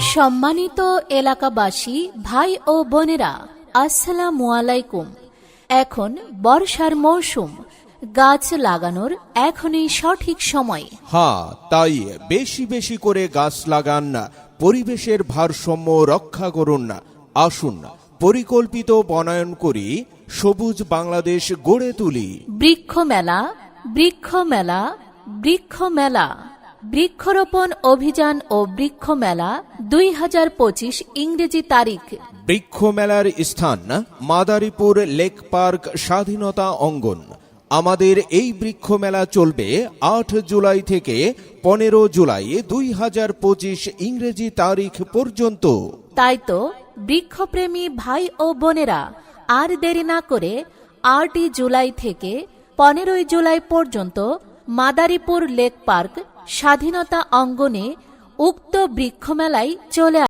সম্মানিত এলাকাবাসী ভাই ও বোনেরা আসসালামু আলাইকুম। এখন বর্ষার মৌসুম। গাছ লাগানোর এখনই সঠিক সময়। হ্যাঁ তাই বেশি বেশি করে গাছ লাগান না পরিবেশের ভারসাম্য রক্ষা করুন। না আসুন পরিকল্পিত বনায়ন করি সবুজ বাংলাদেশ গড়ে তুলি। বৃক্ষ মেলা বৃক্ষ মেলা বৃক্ষ মেলা বৃক্ষরোপণ অভিযান ও বৃক্ষ মেলা দুই হাজার পঁচিশ ইংরেজি তারিখ। বৃক্ষ মেলার স্থান মাদারীপুর লেক পার্ক স্বাধীনতা অঙ্গন। আমাদের এই বৃক্ষ মেলা চলবে আট জুলাই থেকে পনেরো জুলাই দুই হাজার পঁচিশ ইংরেজি তারিখ পর্যন্ত। তাই তো বৃক্ষপ্রেমী ভাই ও বোনেরা আর দেরি না করে আটই জুলাই থেকে পনেরোই জুলাই পর্যন্ত মাদারীপুর লেক পার্ক স্বাধীনতা অঙ্গনে উক্ত বৃক্ষমেলায় চলে